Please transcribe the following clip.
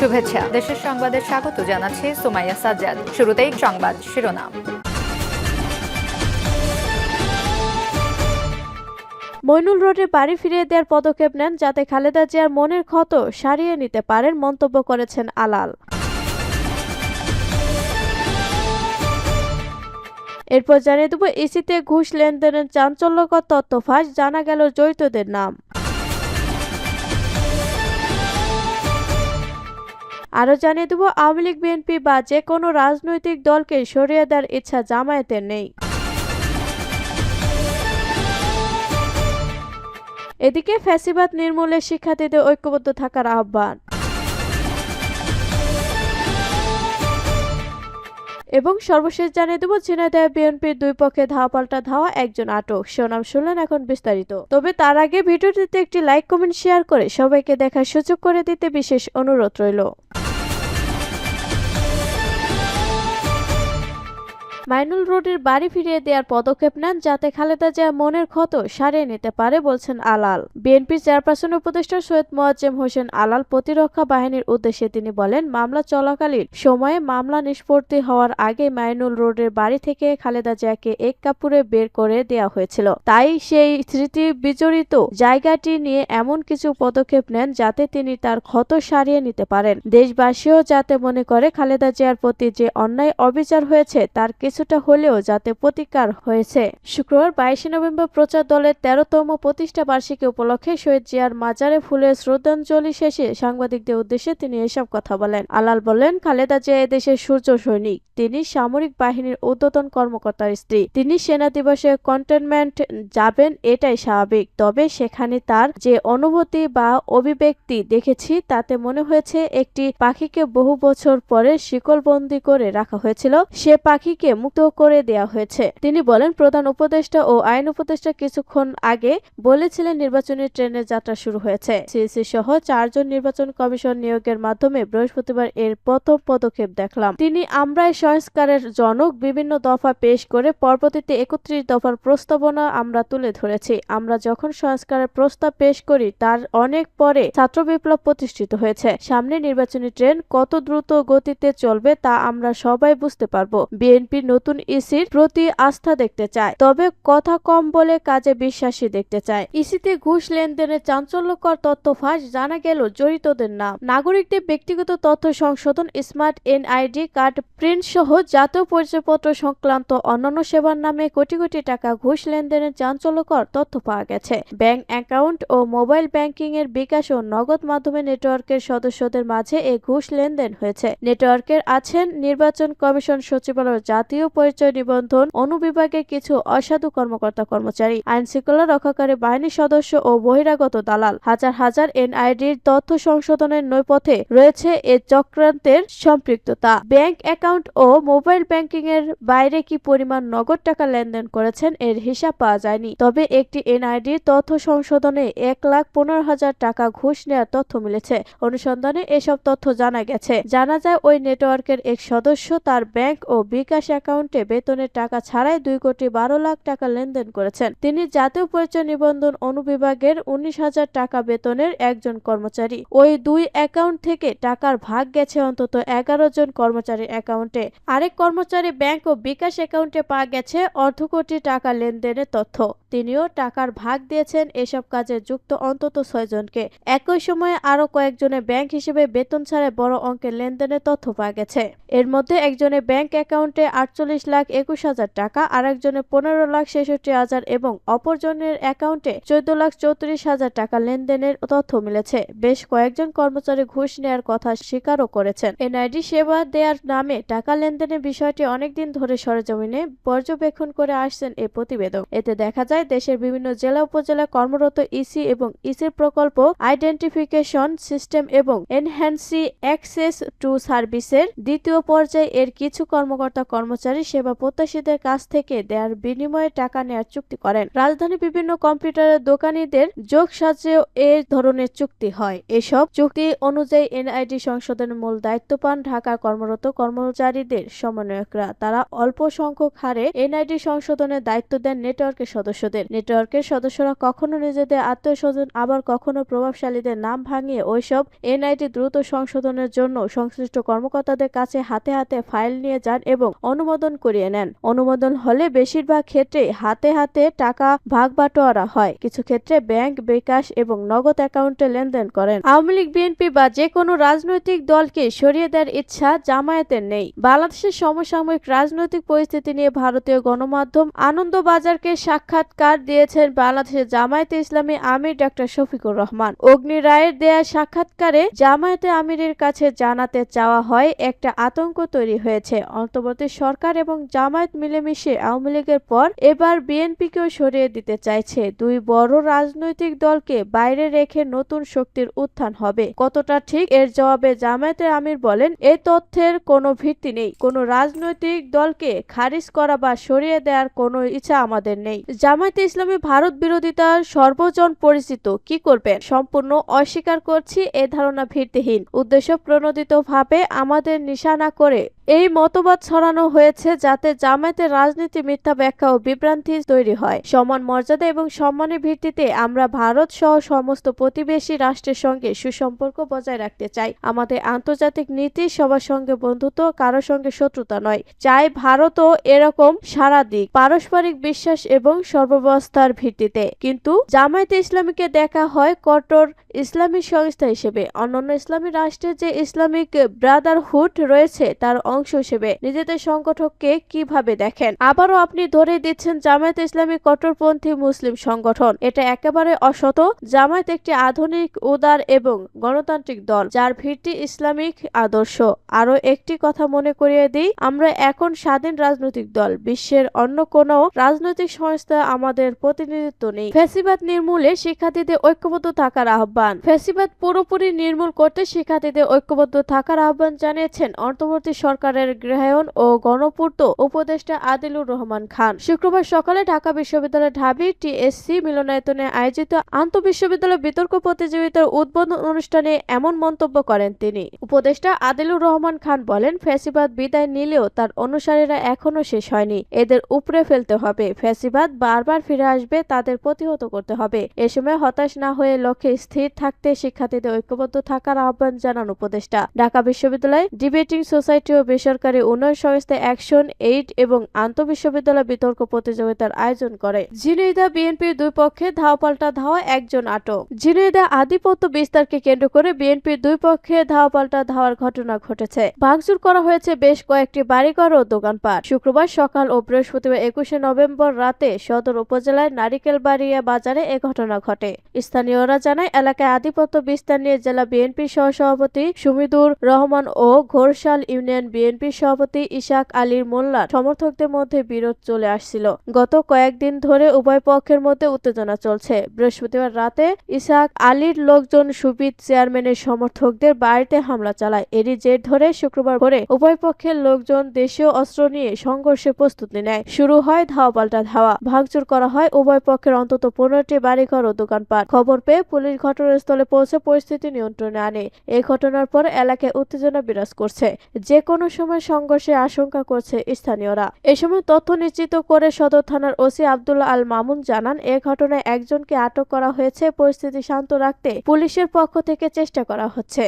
শুভেচ্ছা। দেশের সংবাদে স্বাগত জানাচ্ছে সুমাইয়া সাজ্জাদ। শুরুতেই সংবাদ শিরোনাম। মইনুল রোডে বাড়ি ফিরিয়ে দেওয়ার পদক্ষেপ নেন যাতে খালেদা জিয়ার মনের ক্ষত সারিয়ে নিতে পারেন মন্তব্য করেছেন আলাল। এরপর জানিয়ে দেব, ইসিতে ঘুষ লেনদেনের চাঞ্চল্যকর তথ্য ফাঁস, জানা গেল জড়িতদের নাম। আরও জানিয়ে দেব, আওয়ামী লীগ, বিএনপি বা যে কোনো রাজনৈতিক দলকে সরিয়ে দেওয়ার ইচ্ছা জামায়াতের নেই। এদিকে ফ্যাসিবাদ নির্মূলে শিক্ষার্থীদের ঐক্যবদ্ধ থাকার আহ্বান। এবং সর্বশেষ জানিয়ে দেবো, ঝিনাইদহ বিএনপির দুই পক্ষে ধাওয়া পাল্টা ধাওয়া, একজন আটক। শিরোনাম শুনলেন এখন বিস্তারিত। তবে তার আগে ভিডিওটিতে একটি লাইক, কমেন্ট, শেয়ার করে সবাইকে দেখার সুযোগ করে দিতে বিশেষ অনুরোধ রইল। মাইনুল রোডের বাড়ি ফিরিয়ে দেওয়ার পদক্ষেপ নেন যাতে খালেদা জিয়া মনের ক্ষত সারিয়ে নিতে পারে, বলছেন আলাল। বিএনপির চেয়ারপারসন উপদেষ্টা সৈয়দ মোয়াজ্জেম হোসেন আলাল প্রতিরক্ষা বাহিনীর উদ্দেশ্যে তিনি বলেন, মামলা চলাকালীন সময়ে মামলা নিষ্পত্তি হওয়ার আগে মাইনুল রোডের বাড়ি থেকে খালেদা জিয়াকে এক কাপুরে বের করে দেওয়া হয়েছিল। তাই সেই স্মৃতি বিজড়িত জায়গাটি নিয়ে এমন কিছু পদক্ষেপ নেন যাতে তিনি তার ক্ষত সারিয়ে নিতে পারেন। দেশবাসীও যাতে মনে করে, খালেদা জিয়ার প্রতি যে অন্যায় অবিচার হয়েছে, তার কিছুটা হলেও যাতে প্রতিকার হয়েছে। শুক্রবার বাইশে নভেম্বর প্রচার দলের তেরোতম প্রতিষ্ঠা বার্ষিকী উপলক্ষে শহীদ জিয়ার মাজারে ফুলের শ্রদ্ধাঞ্জলি শেষে সাংবাদিকদের উদ্দেশ্যে তিনি এসব কথা বলেন। আলাল বলেন, খালেদা জিয়া এদেশের সূর্য সৈনিক। তিনি সামরিক বাহিনীর ঊর্ধ্বতন কর্মকর্তার স্ত্রী। তিনি সেনা দিবসে কন্টেনমেন্ট যাবেন, এটাই স্বাভাবিক। তবে সেখানে তার যে অনুভূতি বা অভিব্যক্তি দেখেছি, তাতে মনে হয়েছে একটি পাখিকে বহু বছর পরে শিকল শিকলবন্দি করে রাখা হয়েছিল। সে পাখিকে মুক্ত করে দেয়া হয়েছে। তিনি বলেন, প্রধান উপদেষ্টা ও আইন উপদেষ্টা কিছুক্ষণ আগে বলেছিলেন নির্বাচনী ট্রেনের যাত্রা শুরু হয়েছে। সিএসি সহ চারজন নির্বাচন কমিশন নিয়োগের মাধ্যমে বৃহস্পতিবার এর প্রথম পদক্ষেপ দেখলাম। তিনি আমরাই সংস্কারের জনক, বিভিন্ন দফা পেশ করে পরবর্তীতে একত্রিশ দফার প্রস্তাবনা আমরা তুলে ধরেছি। আমরা যখন সংস্কারের প্রস্তাব পেশ করি, তার অনেক পরে ছাত্র বিপ্লব প্রতিষ্ঠিত হয়েছে। সামনে নির্বাচনী ট্রেন কত দ্রুত গতিতে চলবে তা আমরা সবাই বুঝতে পারব। বিএনপি নতুন ইসির প্রতি আস্থা দেখতে চায়, তবে কথা কম বলে কাজে বিশ্বাসী দেখতে চায়। ইসিতে ঘুষ লেনদেনের চাঞ্চল্যকর তথ্য ফাঁস জানা গেল জড়িতদের নাম। নাগরিকদের ব্যক্তিগত তথ্য সংশোধন, স্মার্ট এনআইডি কার্ড, প্রিন্ট সহ জাতীয় পরিচয়পত্র সংক্রান্ত অন্যান্য সেবার নামে কোটি কোটি টাকা ঘুষ লেনদেনের চাঞ্চল্যকর তথ্য পাওয়া গেছে। ব্যাংক অ্যাকাউন্ট ও মোবাইল ব্যাংকিং এর বিকাশ ও নগদ মাধ্যমে নেটওয়ার্কের সদস্যদের মাঝে এই ঘুষ লেনদেন হয়েছে। নেটওয়ার্কের আছেন নির্বাচন কমিশন সচিবালয়ের জাতীয় পরিচয় নিবন্ধন, অনুবিভাগের কিছু অসাধু কর্মকর্তা কর্মচারী, আইন শৃঙ্খলা রক্ষাকারী বাহিনীর সদস্য ও বহিরাগত দালাল। হাজার হাজার এনআইডির তথ্য সংশোধনের নৈপথ্যে রয়েছে এ চক্রান্তের সম্পৃক্ততা। ব্যাংক অ্যাকাউন্ট ও মোবাইল ব্যাংকিং এর বাইরে কি পরিমাণ নগদ টাকা লেনদেন করেছেন এর হিসাব পাওয়া যায়নি। তবে একটি এনআইডির তথ্য সংশোধনে এক লাখ পনেরো হাজার টাকা ঘুষ নেওয়ার তথ্য মিলেছে। অনুসন্ধানে এসব তথ্য জানা গেছে। জানা যায় ওই নেটওয়ার্কের এক সদস্য তার ব্যাংক ও বিকাশ অ্যাকাউন্টে বেতনের টাকা ছাড়াই দুই কোটি বারো লাখ টাকা লেনদেন করেছেন। তিনি জাতীয় পরিচয় নিবন্ধন অনুবিভাগের উনিশ হাজার টাকা বেতনের একজন কর্মচারী। ওই দুই অ্যাকাউন্ট থেকে টাকার ভাগ গেছে অন্তত এগারো জন কর্মচারীর অ্যাকাউন্টে। আরেক কর্মচারী ব্যাংক ও বিকাশ অ্যাকাউন্টে পাওয়া গেছে অর্ধ কোটি টাকা লেনদেনের তথ্য। তিনিও টাকার ভাগ দিয়েছেন এসব কাজে যুক্ত অন্তত ছয়জনকে একই সময়ে আরও কয়েকজনের ব্যাংক হিসেবে বেতন ছাড়াই বড় অঙ্কের লেনদেনের তথ্য পাওয়া গেছে। এর মধ্যে একজনের ব্যাংক অ্যাকাউন্টে আটচল্লিশ লাখ একুশ হাজার টাকা আর একজনের পনেরো লাখ ছেষট্টি হাজার এবং অপরজনের অ্যাকাউন্টে চোদ্দ লাখ চৌত্রিশ হাজার টাকা লেনদেনের তথ্য মিলেছে। বেশ কয়েকজন কর্মচারী ঘুষ নেওয়ার কথা স্বীকারও করেছেন। এনআইডি সেবা দেওয়ার নামে টাকা লেনদেনের বিষয়টি অনেকদিন ধরে সরেজমিনে পর্যবেক্ষণ করে আসছেন এই প্রতিবেদক। এতে দেখা যায়, দেশের বিভিন্ন জেলা উপজেলা কর্মরত ইসি এবং ইসির প্রকল্প আইডেন্টিফিকেশন সিস্টেম এবং এনহ্যান্সি অ্যাক্সেস টু সার্ভিসের দ্বিতীয় পর্যায়ে এর কিছু কর্মকর্তা কর্মচারী কর্মচারী সেবা প্রত্যাশীদের কাছ থেকে দেয়ার বিনিময়ে টাকা নেয়ার চুক্তি করেন। রাজধানী বিভিন্ন কম্পিউটারের দোকানিদের যোগ সাহায্যেও এ ধরনের চুক্তি হয়। এসব চুক্তি অনুযায়ী এনআইডি সংশোধনের মূল দায়িত্ব পান ঢাকার কর্মরত কর্মচারীদের সমন্বয়করা। তারা অল্প সংখ্যক হারে এনআইডি সংশোধনের দায়িত্ব দেন নেটওয়ার্কের সদস্যদের। নেটওয়ার্কের সদস্যরা কখনো নিজেদের আত্মীয় স্বজন আবার কখনো প্রভাবশালীদের নাম ভাঙিয়ে ওইসব এনআইডি দ্রুত সংশোধনের জন্য সংশ্লিষ্ট কর্মকর্তাদের কাছে হাতে হাতে ফাইল নিয়ে যান এবং অনুমোদন করিয়ে নেন। অনুমোদন হলে বেশিরভাগ ক্ষেত্রে হাতে হাতে টাকা ভাগ বাটোয়ারা হয়। কিছু ক্ষেত্রে ব্যাংক, বিকাশ এবং নগদ অ্যাকাউন্টে লেনদেন করেন। আওয়ামী লীগ, বিএনপি বা যে কোনো রাজনৈতিক দলকে সরিয়ে দেওয়ার ইচ্ছা জামায়াতের নেই। বাংলাদেশের সমসাময়িক রাজনৈতিক পরিস্থিতি নিয়ে ভারতীয় গণমাধ্যম আনন্দবাজারকে সাক্ষাৎকার দিয়েছেন বাংলাদেশের জামায়াতে ইসলামী আমির ডক্টর শফিকুর রহমান। অগ্নি রায়ের দেয়া সাক্ষাৎকারে জামায়াতে আমিরের কাছে জানাতে চাওয়া হয়, একটা আতঙ্ক তৈরি হয়েছে। অন্তর্বর্তী সরকার এবং জামায়াত মিলেমিশে আওয়ামী লীগের পর এবার বিএনপিকেও সরিয়ে দিতে চাইছে। দুই বড় রাজনৈতিক দলকে বাইরে রেখে নতুন শক্তির উত্থান হবে। কতটা ঠিক? এর জবাবে জামায়াতে আমির বলেন এই তথ্যের কোনো ভিত্তি নেই। কোনো রাজনৈতিক দলকে খারিজ করা বা সরিয়ে দেওয়ার কোনো ইচ্ছা আমাদের নেই। জামায়াতে ইসলামী ভারত বিরোধিতা সর্বজন পরিচিত। কি করবেন? সম্পূর্ণ অস্বীকার করছি, এ ধারণা ভিত্তিহীন। উদ্দেশ্য প্রণোদিতভাবে আমাদের নিশানা করে এই মতবাদ ছড়ানো হয়েছে। যাতে জামায়াতের রাজনীতি, মিথ্যা ব্যাখ্যা ও বিভ্রান্তি তৈরি হয়। সমান মর্যাদা এবং সম্মানের ভিত্তিতে আমরা ভারত সহ সমস্ত প্রতিবেশী রাষ্ট্রের সঙ্গে সুসম্পর্ক বজায় রাখতে চাই। আমাদের আন্তর্জাতিক নীতি সবার সঙ্গে বন্ধুত্ব কারোর সঙ্গে শত্রুতা নয়। চাই ভারতও এরকম সারা দিক, পারস্পরিক বিশ্বাস এবং সর্বাবস্থার ভিত্তিতে। কিন্তু জামায়াতে ইসলামীকে দেখা হয় কট্টর ইসলামী সংস্থা হিসেবে। অন্যান্য ইসলামী রাষ্ট্রের যে ইসলামিক ব্রাদারহুড রয়েছে, তার অংশ হিসেবে। নিজেদের সংগঠককে কীভাবে দেখেন? আবারও আপনি ধরে দিচ্ছেন জামায়াত ইসলামী কট্টরপন্থী মুসলিম সংগঠন। এটা একেবারে অসত জামায়াত একটি আধুনিক, উদার এবং গণতান্ত্রিক দল, যার ভিত্তি ইসলামিক আদর্শ। আরও একটি কথা মনে করিয়ে দিই, আমরা এখন স্বাধীন রাজনৈতিক দল, বিশ্বের অন্য কোনো রাজনৈতিক সংস্থা আমাদের প্রতিনিধিত্ব নেই। ফ্যাসিবাদ নির্মূলে শিক্ষার্থীদের ঐক্যবদ্ধ থাকার আহ্বান। ফ্যাসিবাদ পুরোপুরি নির্মূল করতে শিক্ষার্থীদের ঐক্যবদ্ধ থাকার আহ্বান জানিয়েছেন অন্তর্বর্তী সরকারের গৃহায়ন ও গণপূর্ত উপদেষ্টা আদিলুর রহমান খান। শুক্রবার সকালে ঢাকা বিশ্ববিদ্যালয়ের ঢাবি টিএসসি মিলনায়তনে আয়োজিত আন্তঃবিশ্ববিদ্যালয় বিতর্ক প্রতিযোগিতার উদ্বোধন অনুষ্ঠানে এমন মন্তব্য করেন তিনি। উপদেষ্টা আদিলুর রহমান খান বলেন, ফ্যাসিবাদ বিদায় নিলেও তার অনুসারীরা এখনও শেষ হয়নি। এদের উপড়ে ফেলতে হবে। ফ্যাসিবাদ বারবার ফিরে আসবে, তাদের প্রতিহত করতে হবে। এ সময় হতাশ না হয়ে লক্ষ্যে স্থির থাকতে শিক্ষার্থীদের ঐক্যবদ্ধ থাকার আহ্বান জানান উপদেষ্টা। ঢাকা বিশ্ববিদ্যালয় ডিবেটিং সোসাইটি ও বেসরকারি উন্নয়ন সংস্থা অ্যাকশন এইড এবং আন্তঃবিশ্ববিদ্যালয় বিতর্ক প্রতিযোগিতার আয়োজন করে। ঝিনাইদা বিএনপির দুই পক্ষে ধাওয়া পাল্টা ধাওয়া একজন আটক। ঝিনাইদা আধিপত্য বিস্তারকে কেন্দ্র করে বিএনপির দুই পক্ষে ধাওয়া পাল্টা ধাওয়ার ঘটনা ঘটেছে। ভাঙচুর করা হয়েছে বেশ কয়েকটি বাড়িঘর ও দোকানপাট। শুক্রবার সকাল ও বৃহস্পতিবার একুশে নভেম্বর রাতে সদর উপজেলার নারিকেলবাড়িয়া বাজারে এ ঘটনা ঘটে। স্থানীয়রা জানায়, এলাকায় আধিপত্য বিস্তার নিয়ে জেলা বিএনপি সহসভাপতি সুমিদুর রহমান ও ঘোরশাল ইউনিয়ন বিএনপি সভাপতি ইশাক আলীর মোল্লার সমর্থকদের মধ্যে বিরোধ চলে আসছিল। গত কয়েকদিন ধরে উভয় পক্ষের মধ্যে উত্তেজনা চলছে। বৃহস্পতিবার রাতে ইশাক আলীর লোকজন সুবিদ চেয়ারম্যানের সমর্থকদের বাড়িতে হামলা চালায়। এরই জের ধরে শুক্রবার ভোরে উভয় পক্ষের লোকজন দেশীয় অস্ত্র নিয়ে সংঘর্ষে প্রস্তুতি নেয়। শুরু হয় ধাওয়া পাল্টা ধাওয়া। ভাঙচুর করা হয় উভয় পক্ষের অন্তত পনেরোটি বাড়িঘর ও দোকানপাট। খবর পেয়ে পুলিশ ঘটনাস্থলে পৌঁছে পরিস্থিতি নিয়ন্ত্রণে আনে। এই ঘটনার পর এলাকায় উত্তেজনা বিরাজ করছে। যে কোনো সময় সংঘর্ষের আশঙ্কা করছে স্থানীয়রা। এ সময় তথ্য নিশ্চিত করে সদর থানার ওসি আব্দুল্লাহ আল মামুন জানান, এ ঘটনায় একজনকে আটক করা হয়েছে। পরিস্থিতি শান্ত রাখতে পুলিশের পক্ষ থেকে চেষ্টা করা হচ্ছে।